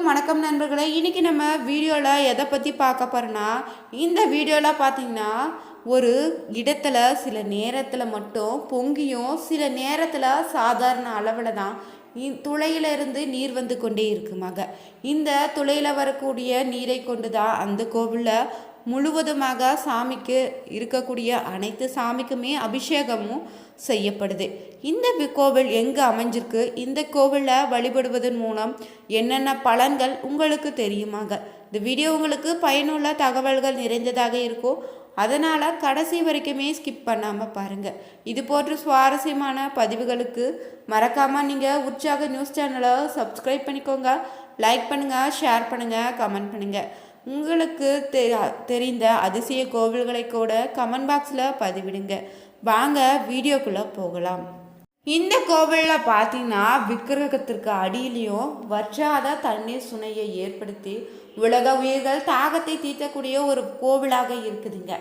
அனைவருக்கும் வணக்கம் நண்பர்களே. இன்றைக்கி நம்ம வீடியோவில் எதை பற்றி பார்க்க போகிறோன்னா இந்த வீடியோவில் பார்த்தீங்கன்னா ஒரு இடத்துல சில நேரத்தில் மட்டும் பொங்கியும் சில நேரத்தில் சாதாரண அளவில் தான் இ- துளையிலிருந்து நீர் வந்து கொண்டே இருக்குமாங்க. இந்த துளையில் வரக்கூடிய நீரை கொண்டு தான் அந்த கோவிலில் முழுவதுமாக சாமிக்கு இருக்கக்கூடிய அனைத்து சாமிக்குமே அபிஷேகமும் செய்யப்படுது. இந்த கோவில் எங்கே அமைஞ்சிருக்கு? இந்த கோவிலில் வழிபடுவதன் மூலம் என்னென்ன பலன்கள் உங்களுக்கு தெரியுமாங்க இந்த வீடியோ உங்களுக்கு பயனுள்ள தகவல்கள் நிறைந்ததாக இருக்கும். அதனால் கடைசி வரைக்குமே ஸ்கிப் பண்ணாமல் பாருங்கள் இது போன்ற சுவாரஸ்யமான பதிவுகளுக்கு மறக்காமல் நீங்கள் உற்சாக நியூஸ் சேனலை சப்ஸ்கிரைப் பண்ணிக்கோங்க. லைக் பண்ணுங்கள் ஷேர் பண்ணுங்கள் கமெண்ட் பண்ணுங்கள் உங்களுக்கு தெ தெரிந்த அதிசய கோவில்களை கூட கமெண்ட் பாக்ஸில் பதிவிடுங்க. வாங்க வீடியோக்குள்ளே போகலாம். இந்த கோவிலில் பார்த்தீங்கன்னா விக்கிரகத்திற்கு அடியிலையும் வற்றாத தண்ணீர் சுனையை ஏற்படுத்தி உலக உயிர்கள் தாகத்தை தீர்த்தக்கூடிய ஒரு கோவிலாக இருக்குதுங்க.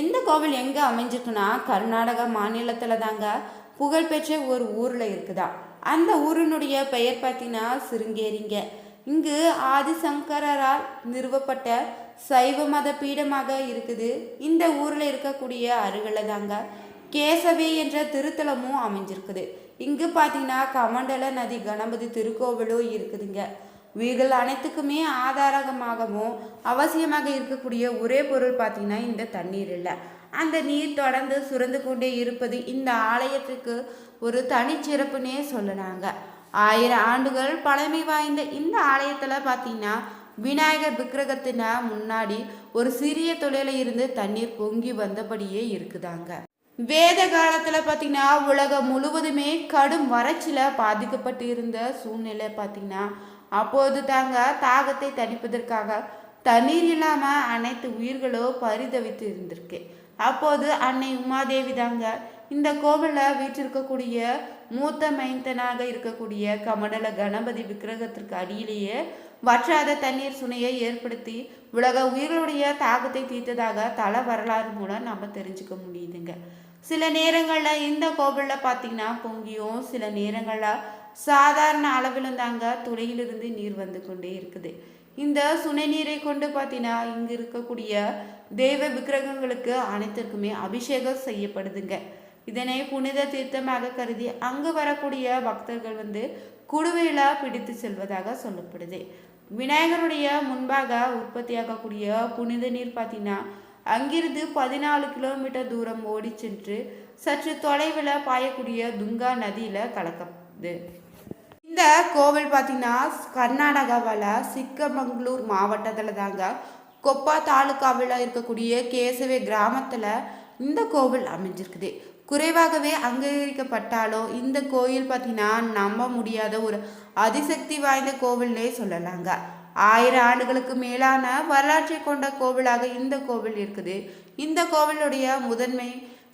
இந்த கோவில் எங்கே அமைஞ்சிருக்குன்னா கர்நாடக மாநிலத்தில் தாங்க புகழ்பெற்ற ஒரு ஊரில் இருக்குதா. அந்த ஊரினுடைய பெயர் பார்த்தீங்கன்னா சிருங்கேரிங்க. இங்கு ஆதிசங்கரால் நிறுவப்பட்ட சைவ மத பீடமாக இருக்குது. இந்த ஊரில் இருக்கக்கூடிய அருகில் தாங்க கேசவி என்ற திருத்தலமும் அமைஞ்சிருக்குது. இங்கு பார்த்தீங்கன்னா கமண்டல நதி கணபதி திருக்கோவிலும் இருக்குதுங்க. உயிர்கள் அனைத்துக்குமே ஆதாரமாகவும் அவசியமாக இருக்கக்கூடிய ஒரே பொருள் பார்த்தீங்கன்னா இந்த தண்ணீர் இல்லை. அந்த நீர் தொடர்ந்து சுரந்து கொண்டே இருப்பது இந்த ஆலயத்துக்கு ஒரு தனிச்சிறப்புனே சொல்லலாங்க ஆயிரம் ஆண்டுகள் பழமை வாய்ந்த இந்த ஆலயத்தில் பார்த்தீங்கன்னா விநாயகர் விக்கிரகத்தின முன்னாடி ஒரு சிறிய தொழில இருந்து தண்ணீர் பொங்கி வந்தபடியே இருக்குதாங்க. வேத காலத்தில் பார்த்தீங்கன்னா உலகம் முழுவதுமே கடும் வறட்சியில் பாதிக்கப்பட்டு இருந்த சூழ்நிலை பார்த்தீங்கன்னா அப்போது தாங்க தாகத்தை தணிப்பதற்காக தண்ணீர் இல்லாமல் அனைத்து உயிர்களும் பரிதவித்து இருந்திருக்கு. அப்போது அன்னை உமாதேவி தாங்க இந்த கோவிலில் வீற்றிருக்கக்கூடிய மூத்த மைந்தனாக இருக்கக்கூடிய கமடல கணபதி விக்கிரகத்திற்கு அடியிலேயே வற்றாத தண்ணீர் சுனையை ஏற்படுத்தி உலக உயிர்களுடைய தாகத்தை தீர்த்ததாக தல வரலாறு மூலம் நம்ம தெரிஞ்சுக்க முடியுதுங்க. சில நேரங்களில் இந்த கோவிலில் பார்த்தீங்கன்னா பொங்கியும் சில நேரங்களில் சாதாரண அளவிலும் தாங்க துளையிலிருந்து நீர் வந்து கொண்டே இருக்குது. இந்த சுனை நீரை கொண்டு பார்த்தீங்கன்னா இங்கு இருக்கக்கூடிய தெய்வ விக்கிரகங்களுக்கு அனைத்திற்குமே அபிஷேகம் செய்யப்படுதுங்க. இதனை புனித தீர்த்தமாக கருதி அங்கு வரக்கூடிய பக்தர்கள் வந்து குடுவையில பிடித்து செல்வதாக சொல்லப்படுது. விநாயகருடைய முன்பாக உற்பத்தியாகக்கூடிய புனித நீர் பார்த்தீங்கன்னா அங்கிருந்து பதினாலு கிலோமீட்டர் தூரம் ஓடி சென்று சற்று தொலைவில் பாயக்கூடிய துங்கா நதியில் கலக்கப்படுது. இந்த கோவில் பார்த்தீங்கன்னா கர்நாடகாவில் சிக்கமங்களூர் மாவட்டத்தில் தாங்க கொப்பா தாலுக்காவில் இருக்கக்கூடிய கேசவே கிராமத்தில் இந்த கோவில் அமைஞ்சிருக்குது. குறைவாகவே அங்கீகரிக்கப்பட்டாலும் இந்த கோயில் பார்த்தீங்கன்னா நம்ப முடியாத ஒரு அதிசக்தி வாய்ந்த கோவில்னே சொல்லலாங்க. ஆயிரம் ஆண்டுகளுக்கு மேலான வரலாற்றை கொண்ட கோவிலாக இந்த கோவில் இருக்குது. இந்த கோவிலுடைய முதன்மை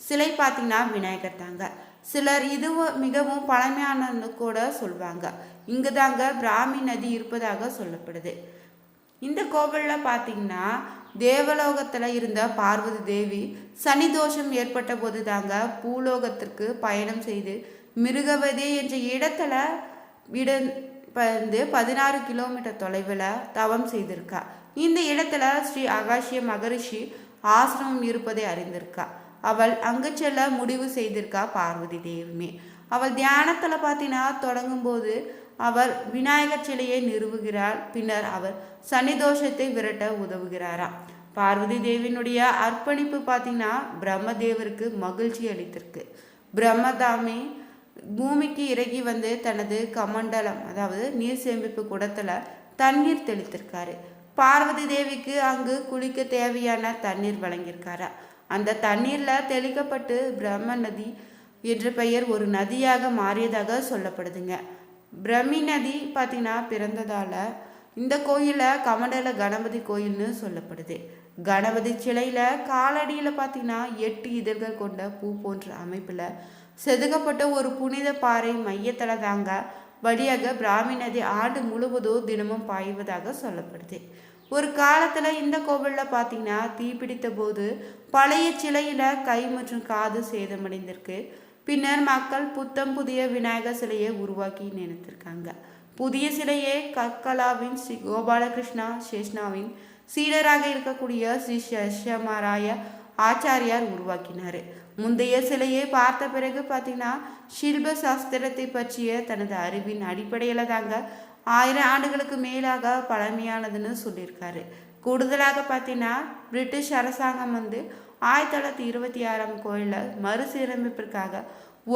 சிலை பார்த்திங்கன்னா விநாயகர் தாங்க. சிலர் இது மிகவும் பழமையானது கூட சொல்வாங்க. இங்கு தாங்க பிராமி நதி இருப்பதாக சொல்லப்படுது. இந்த கோவிலில் பார்த்திங்கன்னா தேவலோகத்தில் இருந்த பார்வதி தேவி சனி தோஷம் ஏற்பட்ட போது தாங்க பூலோகத்திற்கு பயணம் செய்து மிருகவதி என்ற இடத்துல இட வந்து பதினாறு கிலோமீட்டர் தொலைவில் தவம் செய்திருக்கா. இந்த இடத்துல ஸ்ரீ அகாஷிய மகரிஷி ஆசிரமம் இருப்பதை அறிந்திருக்கா. அவள் அங்கு செல்ல முடிவு செய்திருக்கா பார்வதி தேவியுமே அவள் தியானத்தில் பார்த்தீங்கன்னா தொடங்கும்போது அவர் விநாயகர் சிலையை நிறுவுகிறார். பின்னர் அவர் சனி தோஷத்தை விரட்ட உதவுகிறாராம் பார்வதி தேவியினுடைய அர்ப்பணிப்பு பார்த்தீங்கன்னா பிரம்மதேவருக்கு மகிழ்ச்சி அளித்திருக்கு. பிரம்மதாமி பூமிக்கு இறங்கி வந்து தனது கமண்டலம் அதாவது நீர் சேமிப்பு குடத்தில் தண்ணீர் தெளித்திருக்காரு. பார்வதி தேவிக்கு அங்கு குளிக்க தேவையான தண்ணீர் வழங்கியிருக்காரா? அந்த தண்ணீரில் தெளிக்கப்பட்டு பிரம்ம நதி என்ற பெயர் ஒரு நதியாக மாறியதாக சொல்லப்படுதுங்க. பிரமி நதி பார்த்தீங்கன்னா பிறந்ததால் இந்த கோயிலில் கமண்டல கணபதி கோயில்னு சொல்லப்படுது. கணபதி சிலையில் காலடியில் பார்த்தீங்கன்னா எட்டு இதழ்கள் கொண்ட பூ போன்ற அமைப்பில் செதுக்கப்பட்ட ஒரு புனித பாறை மையத்தில் தாங்க வழியாக பிராமி நதி ஆண்டு முழுவதும் தினமும் பாய்வதாக சொல்லப்படுது. ஒரு காலத்தில் இந்த கோவிலில் பார்த்தீங்கன்னா தீப்பிடித்த போது பழைய சிலையில் கை மற்றும் காது சேதமடைந்திருக்கு. பின்னர் மக்கள் புத்தம் புதிய விநாயகர் சிலையை உருவாக்கி நினைத்திருக்காங்க. புதிய சிலையே கற்கலாவின் ஸ்ரீ கோபாலகிருஷ்ணா சேஷ்ணாவின் சீடராக இருக்கக்கூடிய ஸ்ரீ சஷ்யமராய ஆச்சாரியார் உருவாக்கினார். முந்தைய சிலையை பார்த்த பிறகு பார்த்தீங்கன்னா ஷில்ப சாஸ்திரத்தை பற்றிய தனது அறிவின் அடிப்படையில் தாங்க ஆயிரம் ஆண்டுகளுக்கு மேலாக பழமையானதுன்னு சொல்லியிருக்காரு. கூடுதலாக பார்த்தீங்கன்னா பிரிட்டிஷ் அரசாங்கம் வந்து ஆயிரத்தி தொள்ளாயிரத்தி இருபத்தி ஆறாம் கோயிலில் மறுசீரமைப்பிற்காக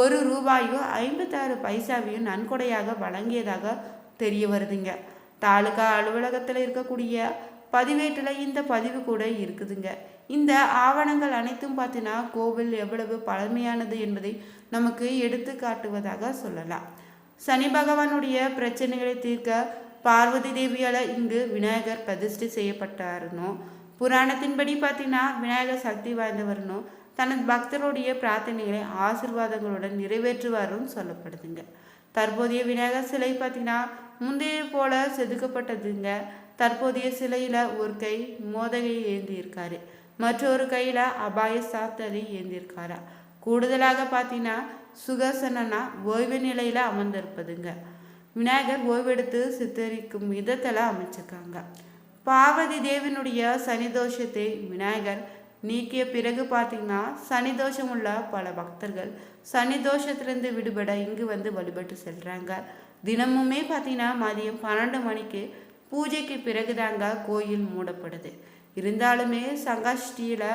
ஒரு ரூபாயும் ஐம்பத்தாறு பைசாவையும் நன்கொடையாக வழங்கியதாக தெரிய வருதுங்க. தாலுகா அலுவலகத்தில் இருக்கக்கூடிய பதிவேட்டில் இந்த பதிவு கூட இருக்குதுங்க. இந்த ஆவணங்கள் அனைத்தும் பார்த்தீங்கன்னா கோவில் எவ்வளவு பழமையானது என்பதை நமக்கு எடுத்து காட்டுவதாக சொல்லலாம். சனி பகவானுடைய பிரச்சனைகளை தீர்க்க பார்வதி தேவியால் இங்கு விநாயகர் பிரதிஷ்டை செய்யப்பட்டாருனும் புராணத்தின்படி பார்த்தீங்கன்னா விநாயகர் சக்தி வாய்ந்தவர்னும் தனது பக்தருடைய பிரார்த்தனைகளை ஆசிர்வாதங்களுடன் நிறைவேற்றுவாருன்னு சொல்லப்படுதுங்க. தற்போதைய விநாயகர் சிலை பார்த்தீங்கன்னா முந்தைய போல செதுக்கப்பட்டதுங்க. தற்போதைய சிலையில் ஒரு கை மோதகை ஏந்தியிருக்காரு மற்றொரு கையில் அபாய சாத்தரி ஏந்தியிருக்காரா கூடுதலாக பார்த்தீங்கன்னா சுகசனனா ஓய்வு நிலையில் அமர்ந்திருப்பதுங்க. விநாயகர் ஓய்வெடுத்து சித்தரிக்கும் விதத்தில் அமைச்சிருக்காங்க. பார்வதி தேவனுடைய சனிதோஷத்தை விநாயகர் நீக்கிய பிறகு பார்த்தீங்கன்னா சனிதோஷம் உள்ள பல பக்தர்கள் சனிதோஷத்திலிருந்து விடுபட இங்கு வந்து வழிபட்டு செல்கிறாங்க தினமுமே பார்த்தீங்கன்னா மதியம் பன்னெண்டு மணிக்கு பூஜைக்கு பிறகுதாங்க கோயில் மூடப்படுது. இருந்தாலுமே சங்கஷ்டியில்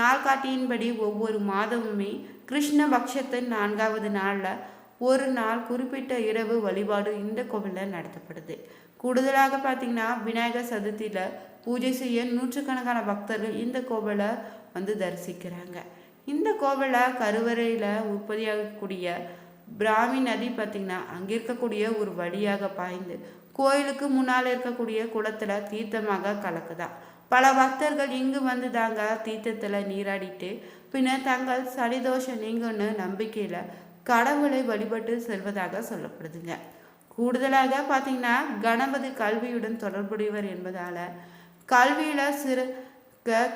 நாள்காட்டியின்படி ஒவ்வொரு மாதமுமே கிருஷ்ண பக்ஷத்தின் நான்காவது நாளில் ஒரு நாள் குறிப்பிட்ட இரவு வழிபாடு இந்த கோவிலில் நடத்தப்படுது. கூடுதலாக பார்த்தீங்கன்னா விநாயகர் சதுர்த்தியில் பூஜை செய்ய நூற்றுக்கணக்கான பக்தர்கள் இந்த கோவிலை வந்து தரிசிக்கிறாங்க. இந்த கோவிலை கருவறையில் உற்பத்தியாகக்கூடிய பிராமி நதி பார்த்திங்கன்னா அங்கே இருக்கக்கூடிய ஒரு வழியாக பாய்ந்து கோயிலுக்கு முன்னால் இருக்கக்கூடிய குளத்தில் தீர்த்தமாக கலக்குதா. பல பக்தர்கள் இங்கு வந்து தாங்க தீர்த்தத்தில் நீராடிட்டு பின்னர் தங்கள் சனிதோஷம் நீங்கன்னு நம்பிக்கையில் கடவுளை வழிபட்டு செல்வதாக சொல்லப்படுதுங்க. கூடுதலாக பார்த்தீங்கன்னா கணபதி கல்வியுடன் தொடர்புடையவர் என்பதால் கல்வியில் சிறு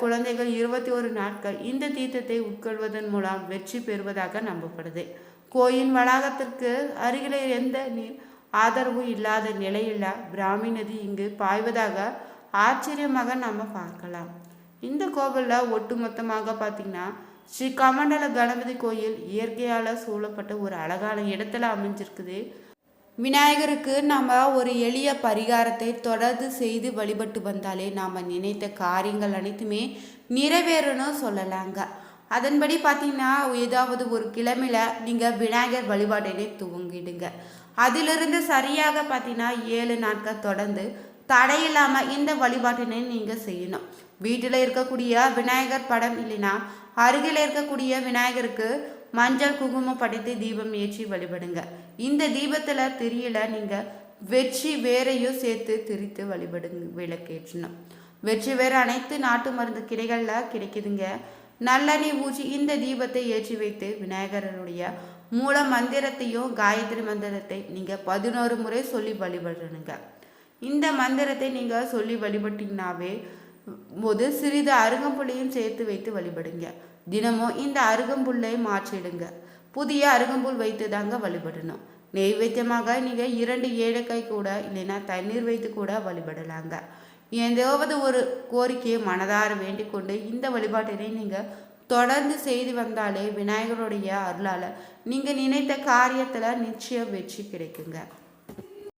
குழந்தைகள் இருபத்தி ஒரு நாட்கள் இந்த தீர்த்தத்தை உட்கொள்வதன் மூலம் வெற்றி பெறுவதாக நம்பப்படுது. கோயில் வளாகத்திற்கு அருகில் எந்த நீர் ஆதரவும் இல்லாத நிலையில் பிராமி நதி இங்கு பாய்வதாக ஆச்சரியமாக நம்ம பார்க்கலாம். இந்த கோவிலில் ஒட்டுமொத்தமாக பார்த்திங்கன்னா ஸ்ரீ கமண்டல கணபதி கோயில் இயற்கையால் சூழப்பட்ட ஒரு அழகான இடத்துல அமைஞ்சிருக்குது. விநாயகருக்கு நம்ம ஒரு எளிய பரிகாரத்தை தொடர்ந்து செய்து வழிபட்டு வந்தாலே நாம் நினைத்த காரியங்கள் அனைத்துமே நிறைவேறணும் சொல்லலாங்க. அதன்படி பார்த்தீங்கன்னா ஏதாவது ஒரு கிழமையில் நீங்கள் விநாயகர் வழிபாட்டினை துவங்கிடுங்க. அதிலிருந்து சரியாக பார்த்தீங்கன்னா ஏழு நாட்கள் தொடர்ந்து தடையில்லாமல் இந்த வழிபாட்டினை நீங்கள் செய்யணும். வீட்டில் இருக்கக்கூடிய விநாயகர் படம் இல்லைன்னா அருகில் இருக்கக்கூடிய விநாயகருக்கு மஞ்சள் குங்குமம் படைத்து தீபம் ஏற்றி வழிபடுங்க. இந்த தீபத்தில் திரியில நீங்கள் வெற்றி வேறையும் சேர்த்து திரித்து வழிபடுங்க விளக்கேற்றணும். வெற்றி வேறு அனைத்து நாட்டு மருந்து கிடைகளில் கிடைக்குதுங்க. நல்லெண்ணெய் ஊற்றி இந்த தீபத்தை ஏற்றி வைத்து விநாயகரனுடைய மூல மந்திரத்தையும் காயத்ரி மந்திரத்தை நீங்கள் பதினோரு முறை சொல்லி வழிபடணுங்க. இந்த மந்திரத்தை நீங்கள் சொல்லி வழிபட்டிங்கனாவே போது சிறிது அருகம்புல்லையும் சேர்த்து வைத்து வழிபடுங்க. தினமும் இந்த அருகம்புல்லை மாற்றிடுங்க. புதிய அருகம்புல் வைத்து தாங்க வழிபடணும். நெய்வேத்தியமாக நீங்கள் இரண்டு ஏழைக்காய் கூட இல்லைன்னா தண்ணீர் வைத்து கூட வழிபடலாங்க. ஏதாவது ஒரு கோரிக்கையை மனதார வேண்டிக் கொண்டு இந்த வழிபாட்டினை நீங்கள் தொடர்ந்து செய்து வந்தாலே விநாயகருடைய அருளால் நீங்கள் நினைத்த காரியத்தில் நிச்சயம் வெற்றி கிடைக்குங்க.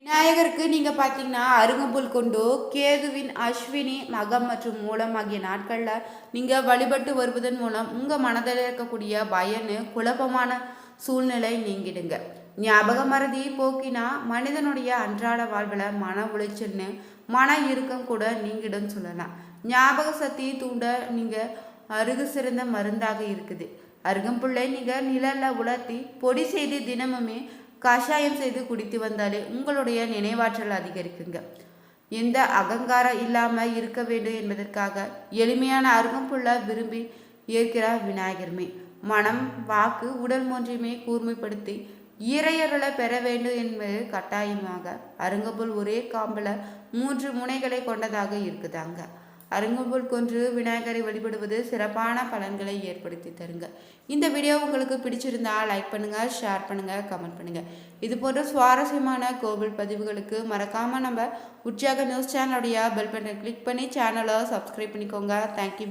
விநாயகருக்கு நீங்கள் பார்த்தீங்கன்னா அருகம்புல் கொண்டு கேதுவின் அஸ்வினி மகம் மற்றும் மூலம் ஆகிய நாட்களில் நீங்கள் வழிபட்டு வருவதன் மூலம் உங்கள் மனதில் இருக்கக்கூடிய பயனு குழப்பமான சூழ்நிலை நீங்கிடுங்க. ஞாபக மறதி போக்கினா மனிதனுடைய அன்றாட வாழ்வில் மன உளைச்சல்னு மன இறுக்கம் கூட நீங்கிடும் சொல்லலாம். ஞாபக சக்தி தூண்ட நீங்கள் அருகு சிறந்த மருந்தாக இருக்குது. அருகம்புள்ளை நீங்கள் நிழலில் உலர்த்தி பொடி செய்து தினமுமே கஷாயம் செய்து குடித்து வந்தாலே உங்களுடைய நினைவாற்றல் அதிகரிக்குங்க. எந்த அகங்காரம் இல்லாமல் இருக்க வேண்டும் என்பதற்காக எளிமையான அருகம்புள்ள விரும்பி ஏற்கிறார் விநாயகருமே மனம் வாக்கு உடல் மூன்றையுமே கூர்மைப்படுத்தி இறையர்களை பெற வேண்டும் என்பது கட்டாயமாக. அருங்கப்புல் ஒரே காம்பில் மூன்று முனைகளை கொண்டதாக இருக்குதாங்க. அருங்கம்புல் கொன்று விநாயகரை வழிபடுவது சிறப்பான பலன்களை ஏற்படுத்தி தருங்க. இந்த வீடியோ உங்களுக்கு பிடிச்சிருந்தா லைக் பண்ணுங்கள் ஷேர் பண்ணுங்கள் கமெண்ட் பண்ணுங்கள் இது போன்ற சுவாரஸ்யமான கோவில் பதிவுகளுக்கு மறக்காமல் நம்ம உற்சாக நியூஸ் சேனலுடைய பெல் பட்டனை கிளிக் பண்ணி சேனலை சப்ஸ்கிரைப் பண்ணிக்கோங்க. தேங்க்யூ